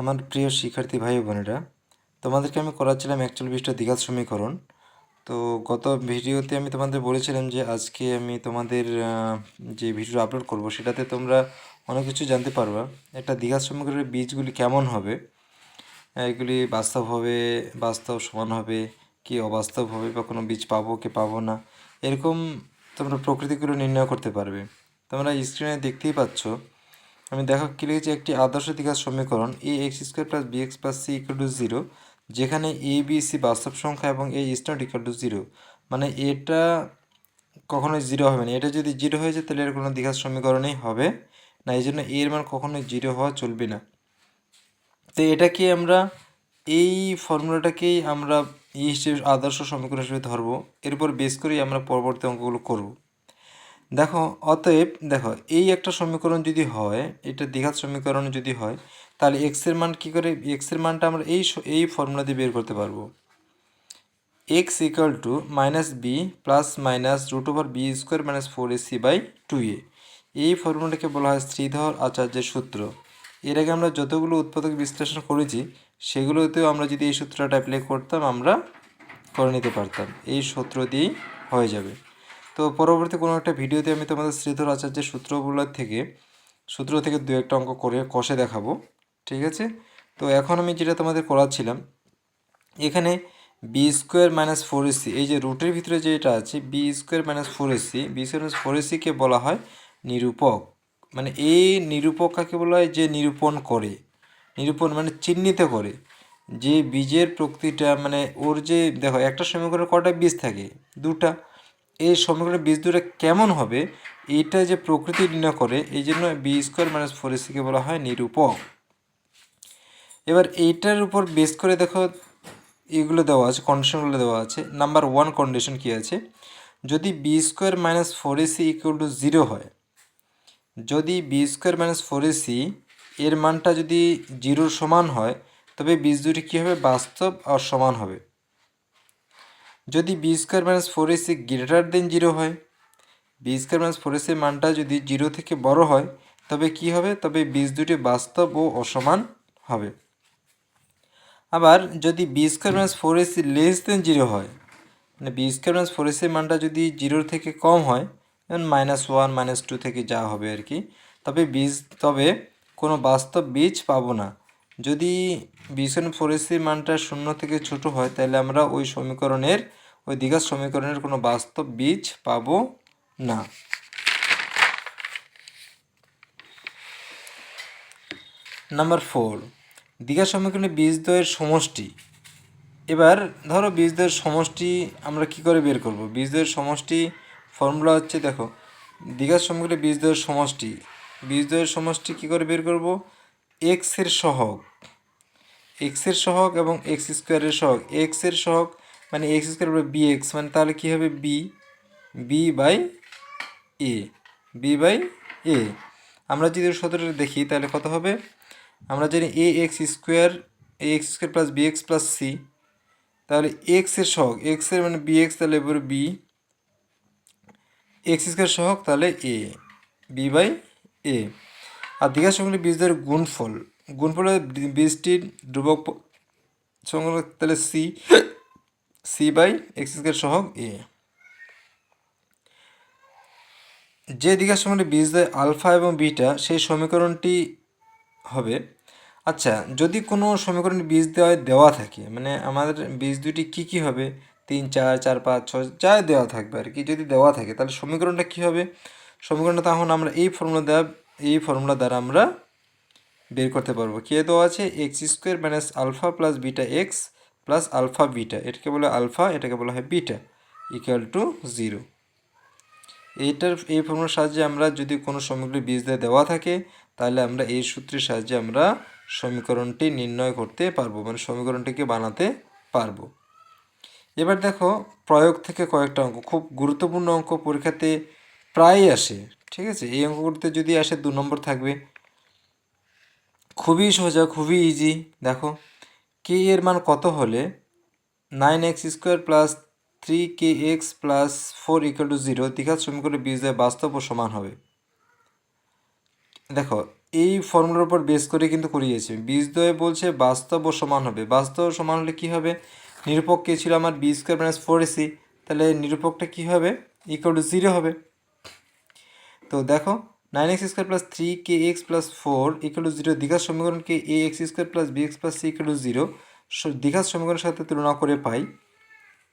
আমার প্রিয় শিক্ষার্থী ভাই বোনেরা, তোমাদেরকে আমি করাচ্ছিলাম একচল্লিশ বিশটা দ্বিঘাত সমীকরণ। তো গত ভিডিওতে আমি তোমাদের বলেছিলাম যে আজকে আমি তোমাদের যে ভিডিও আপলোড করব, সেটাতে তোমরা অনেক কিছু জানতে পারবা। একটা দ্বিঘাত সমীকরণের বীজগুলি কেমন হবে? এগুলি বাস্তব হবে, বাস্তব সমান হবে, কি অবাস্তব হবে, বা কোনো বীজ পাবো কি পাবো না, এরকম তোমরা প্রকৃতিগুলো নির্ণয় করতে পারবে। তোমরা স্ক্রিনে দেখতেই পাচ্ছ আমি দেখো কি লিখেছি একটি আদর্শ দ্বিঘাত সমীকরণ A X square plus B X plus C equal to zero যেখানে এ বি সি বাস্তব সংখ্যা এবং A is not equal to zero মানে এটা কখনোই জিরো হবে না। এটা যদি জিরো হয়ে যায়, তাহলে এর কোনো দ্বিঘাত সমীকরণই হবে না। এই জন্য এর মান কখনোই জিরো হওয়া চলবে না। তো এটাকে আমরা, এই ফর্মুলাটাকেই আমরা ই হিসেবে আদর্শ সমীকরণ হিসেবে ধরবো। এরপর বেস করেই আমরা পরবর্তী অঙ্কগুলো করব। দেখো, অতএব দেখো, এই একটা সমীকরণ যদি হয়, এটা দ্বিঘাত সমীকরণ যদি হয়, তাহলে এক্সের মান কী করে এক্সের মানটা আমরা এই এই ফর্মুলা দিয়ে বের করতে পারব। X equal to minus B plus minus root over B square minus four A C by two A এই ফর্মুলাটাকে বলা হয় শ্রীধর আচার্যের সূত্র। এর আগে আমরা যতগুলো উৎপাদক বিশ্লেষণ করেছি, সেগুলোতেও আমরা যদি এই সূত্রটা অ্যাপ্লাই করতাম, আমরা করে নিতে পারতাম। এই সূত্র দিয়েই হয়ে যাবে। তো পরবর্তী কোনো একটা ভিডিওতে আমি তোমাদের শ্রীধর আচার্যের সূত্রগুলোর থেকে, সূত্র থেকে দু একটা অঙ্ক করে কষে দেখাবো, ঠিক আছে? তো এখন আমি যেটা তোমাদের করাচ্ছিলাম, এখানে B square minus four AC এই যে রুটের ভিতরে যেটা আছে B square minus four AC B square minus four এসিকে বলা হয় নিরূপক। মানে এই নিরূপক কাকে বলা হয়? যে নিরূপণ করে। নিরূপণ মানে চিহ্নিত করে। যে বীজের প্রকৃতিটা মানে ওর যে, দেখো একটা সমীকরণে কটা বীজ থাকে? দুটা। এই সমীকরণের বীজ দুটো কেমন হবে? এটা যে প্রকৃতি নির্ণয় করে, এই জন্য বি স্কোয়ার মাইনাস ফোর এসিকে বলা হয় নিরূপক। এবার এইটার উপর বেস করে দেখো, এগুলো দেওয়া আছে কন্ডিশনগুলো দেওয়া আছে। নাম্বার ওয়ান কন্ডিশন কী আছে? যদি B square minus four AC equal to zero হয়, যদি B square minus four AC এর মানটা যদি জিরোর সমান হয়, তবে বীজ দুটি কী হবে? বাস্তব আর সমান হবে। যদি B square minus four AC greater than zero হয় বি স্কোয়ার মাইনাস ফোর এসির মানটা যদি জিরো থেকে বড় হয়, তবে কি হবে? তবে বীজ দুটি বাস্তব ও অসমান হবে। আবার যদি B square minus four AC less than zero হয় মানে বি স্কোয়ার মাইনাস ফোর এসির মানটা যদি জিরোর থেকে কম হয় যেমন মাইনাস ওয়ান মাইনাস টু থেকে যা হবে আর কি, তবে বীজ, তবে কোনো বাস্তব বীজ পাবো না। যদি বি স্কোয়ার ফোর এসির মানটা শূন্য থেকে ছোট হয়, তাহলে আমরা ওই সমীকরণের, ওই দীঘার সমীকরণের কোনো বাস্তব বীজ পাবো না। নাম্বার ফোর, দীঘা সমীকরণে বীজদ্বয়ের সমষ্টি। এবার ধরো বীজদ্বয়ের সমষ্টি আমরা কি করে বের করব? বীজদ্বয়ের সমষ্টি ফর্মুলা হচ্ছে দেখো, দীঘার সমীকরণে বীজদ্বয়ের সমষ্টি। বীজদ্বয়ের সমষ্টি কি করে বের করব? এক্সের সহগ এক্সের সহগ এবং এক্স স্কোয়ারের সহগ। এক্সের সহগ মানে এক্স স্কোয়ার বি এক্স মানে তাহলে কী হবে? B B by A B by A আমরা যদি সতেরোটা দেখি তাহলে কত হবে? আমরা জানি A X square A X square plus B X plus C তাহলে এক্সের সহগ এক্সের মানে বি এক্স তাহলে এবার বি এক্স স্কোয়ার সহগ তাহলে এ বি বাই এ আর দীঘার সঙ্গে বীজদের গুণফল গুণফল বীজটির ধ্রুবক তাহলে C C by X square সহগ এ যে দিঘার সঙ্গে বীজ দেয় আলফা এবং বিটা, সেই সমীকরণটি হবে। আচ্ছা যদি কোনো সমীকরণে বীজ দেওয়া দেওয়া থাকে মানে আমাদের বীজ দুটি কি কি হবে? তিন, চার চার, পাঁচ, ছয় যা দেওয়া থাকবে আর কি, যদি দেওয়া থাকে, তাহলে সমীকরণটা কি হবে? সমীকরণটা তখন আমরা এই ফর্মুলা দেওয়া এই ফর্মুলা দ্বারা আমরা বের করতে পারব। কে দেওয়া আছে? X square minus alpha plus beta X plus alpha beta এটাকে বলে আলফা এটাকে বলা হয় বিটা ইকুয়াল টু জিরো এইটার, এই ফর্মুলার সাহায্যে আমরা যদি কোনো সমীকরণ বীজ দিয়ে দেওয়া থাকে, তাহলে আমরা এই সূত্রের সাহায্যে আমরা সমীকরণটি নির্ণয় করতে পারব মানে সমীকরণটিকে বানাতে পারব। এবার দেখো, প্রয়োগ থেকে কয়েকটা অঙ্ক, খুব গুরুত্বপূর্ণ অঙ্ক পরীক্ষাতে প্রায়ই আসে। ঠিক আছে? এই অঙ্কগুলোতে যদি আসে দু নম্বর থাকবে। খুবই সোজা, খুবই ইজি দেখো কে এর মান কত হলে nine X square plus three K X plus four equal to zero দীঘাত সমীকরণে বীজ দেয় বাস্তব ও সমান হবে। দেখো, এই ফর্মুলার উপর বেস করে কিন্তু করিয়েছে। বীজদ্বয় বলছে বাস্তব ও সমান হবে। বাস্তব সমান হলে কী হবে? নিরূপক কে ছিল আমার B square minus four AC তাহলে নিরূপকটা কী হবে? ইকুয়াল টু জিরো হবে। তো দেখো nine X square plus three K X plus four equal zero দীঘার সমীকরণকে A X square plus B X plus C equal zero দীঘার সমীকরণের সাথে তুলনা করে পাই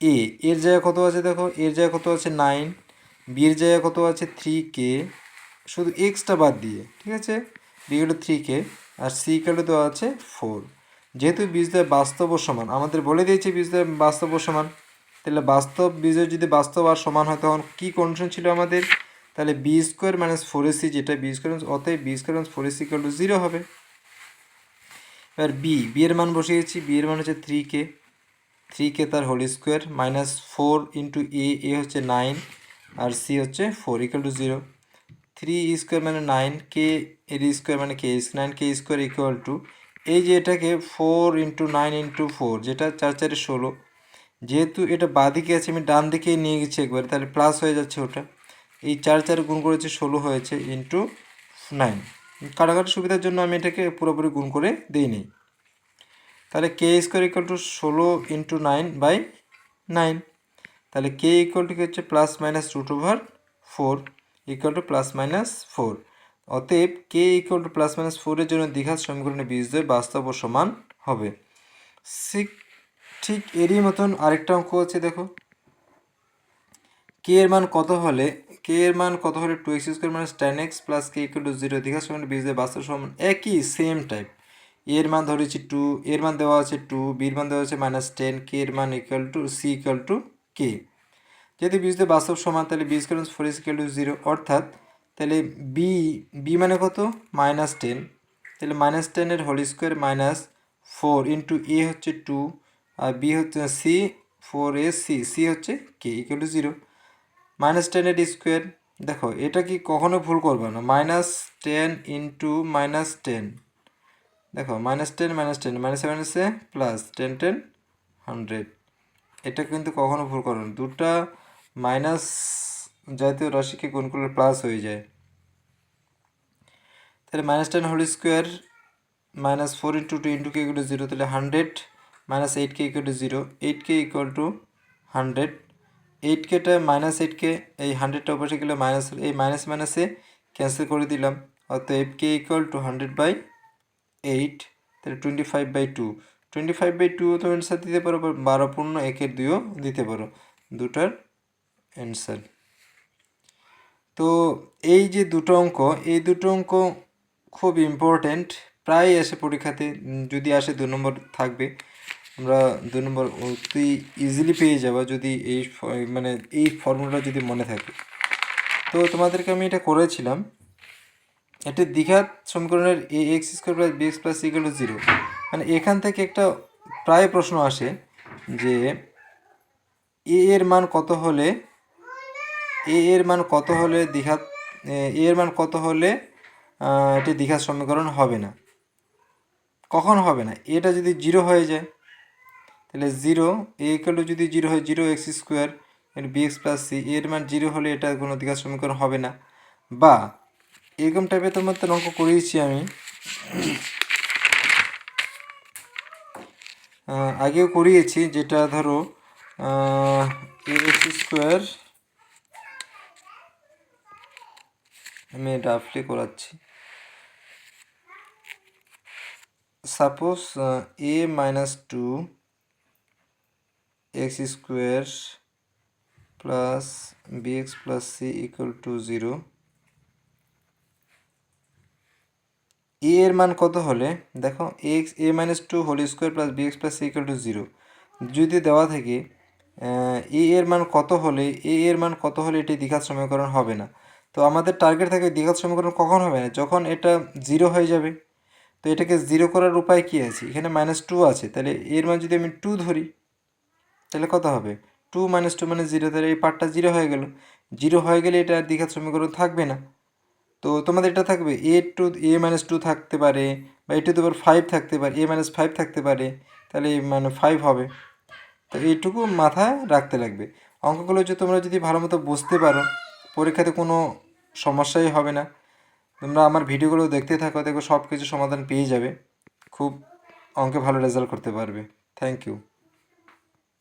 এ এর জায়গা কত আছে দেখো? এর জায়গা কত আছে নাইন বি এর জায়গা কত আছে থ্রি কে শুধু এক্সটা বাদ দিয়ে, ঠিক আছে? বি হলো থ্রি কে আর সি ইকুয়াল দেওয়া আছে ফোর যেহেতু বীজদ্বয় বাস্তব সমান, আমাদের বলে দিয়েছে বীজদ্বয় বাস্তব সমান, তাহলে বাস্তব বীজের যদি বাস্তব আর সমান হয়, তখন কী কন্ডিশন ছিল আমাদের? তাহলে B square minus four AC যেটা বি স্কোয়ার অতএব B square minus four AC equal to zero হবে। এবার বি বি এর মান বসিয়েছি বি এর মান হচ্ছে থ্রি কে থ্রি কে তার whole square minus four into A A হচ্ছে নাইন আর সি হচ্ছে four equal to zero three square মানে নাইন কে এর স্কোয়ার মানে K nine K square equal to এই যে এটাকে four into nine into four যেটা চার চারে ষোলো। যেহেতু এটা বাঁদিকে আছে, আমি ডান দিকে নিয়ে গেছি একবার, তাহলে প্লাস হয়ে যাচ্ছে ওটা। এই চার চার গুণ করেছে ষোলো হয়েছে ইন্টু নাইন কাটাকাটির সুবিধার জন্য আমি এটাকে পুরোপুরি গুণ করে দিই নিই তাহলে কে স্কোয়ার ইকুয়াল টু ষোলো ইন্টু নাইন বাই নাইন তাহলে কে ইকুয়াল টু হচ্ছে? Plus minus root over four equal to plus minus four অতএব K equal to plus minus ফোরের জন্য দীঘার সমীকরণে বীজদ্বয় বাস্তব ও সমান হবে। ঠিক এরই মতন আরেকটা অঙ্ক আছে, দেখো। কে এর মান কত হলে কে এর মান কত হলে two X square minus ten X plus K equal to zero দীঘার সমান বীজদ্বয় বাস্তব সমান একই সেম টাইপের মান ধরেছি টু এর মান দেওয়া আছে টু বির মান দেওয়া আছে মাইনাস টেন কে এর মান equal to C equal to K যদি বীজদের বাস্তব সমান, তাহলে B square four equal to zero অর্থাৎ তাহলে বি বি মানে কত? মাইনাস টেন তাহলে মাইনাস টেনের whole square minus four into A হচ্ছে টু আর বি হচ্ছে C four A C C হচ্ছে K equal to zero minus টেনের স্কোয়ার। দেখো, এটা কি কখনো ভুল করবে না। Minus ten into minus ten. দেখো, মাইনাস টেন মাইনাস টেন, মাইনাসে মাইনাসে প্লাস টেন টেন, হান্ড্রেড। এটা কিন্তু কখনো ভুল করো না। দুটা মাইনাস জাতীয় রাশিকে গুণ করলে প্লাস হয়ে যায়। তাহলে minus ten whole square, minus four into two into K equal to zero, তাহলে hundred, minus eight K equal to zero, eight K equal to hundred. Eight কেটা মাইনাস এইট কে এই হান্ড্রেডটা অপাশে গেলে মাইনাস এই minus মাইনাসে cancel করে দিলাম। অতএব K equal to hundred by eight তাহলে twenty five by two twenty five by টুও তো অ্যান্সার দিতে পারো বারো পূর্ণ একের দুইও দিতে পারো। দুটার অ্যান্সার তো এই যে দুটো অঙ্ক, এই দুটো অঙ্ক খুব ইম্পর্ট্যান্ট প্রায় আসে পরীক্ষাতে, যদি আসে দু নম্বর থাকবে। আমরা দুই নম্বর, অতি ইজিলি পেয়ে যাব যদি এই মানে এই ফর্মুলাটা যদি মনে থাকে। তো তোমাদেরকে আমি এটা করেছিলাম। এটি দীঘার সমীকরণের A X square plus B X plus equal to zero মানে এখান থেকে একটা প্রায় প্রশ্ন আসে যে এ এর মান কত হলে এ এর মান কত হলে দীঘা, এ এর মান কত হলে এটি দীঘার সমীকরণ হবে না। কখন হবে না? এটা যদি জিরো হয়ে যায়। তাহলে জিরো এ ইকুয়াল যদি জিরো হয়, জিরো এক্স স্কোয়ার এর বি এক্স প্লাস সি এর মান জিরো হলে এটা কোনো দীঘার সমীকরণ হবে না। বা, এরকম টাইপের তোমার তো অঙ্ক করিয়েছি আমি। আগেও করিয়েছি, যেটা ধরো এক্স স্কোয়ার আমি রাফলি করাচ্ছি। Suppose A minus two X square plus B X plus C equal to zero. A এর মান কত হলে? দেখো, X, A minus two whole square plus B X plus C equal to zero. যদি দেওয়া থাকে এ এর মান কত হলে, এ এর মান কত হলে এটি দ্বিঘাত সমীকরণ হবে না? তো আমাদের টার্গেট থাকে দ্বিঘাত সমীকরণ কখন হবে না? যখন এটা জিরো হয়ে যাবে। তো এটাকে জিরো করার উপায় কী আছে? এখানে মাইনাস টু আছে। তাহলে এর মান যদি আমি টু ধরি তাহলে কত হবে? টু মাইনাস টু মানে জিরো তাহলে এই পার্টটা জিরো হয়ে গেল। জিরো হয়ে গেলে এটা দীঘার সমীকরণ থাকবে না। তো তোমাদের এটা থাকবে A two A minus two থাকতে পারে, বা এ টু তোমার ফাইভ থাকতে পারে এ মাইনাস ফাইভ থাকতে পারে, তাহলে মানে ফাইভ হবে। তো এইটুকু মাথায় রাখতে লাগবে। অঙ্কগুলো যে তোমরা যদি ভালো মতো বুঝতে পারো, পরীক্ষাতে কোনো সমস্যাই হবে না। তোমরা আমার ভিডিওগুলো দেখতে থাকো, দেখো সব কিছু সমাধান পেয়ে যাবে। খুব অঙ্কে ভালো রেজাল্ট করতে পারবে। Thank you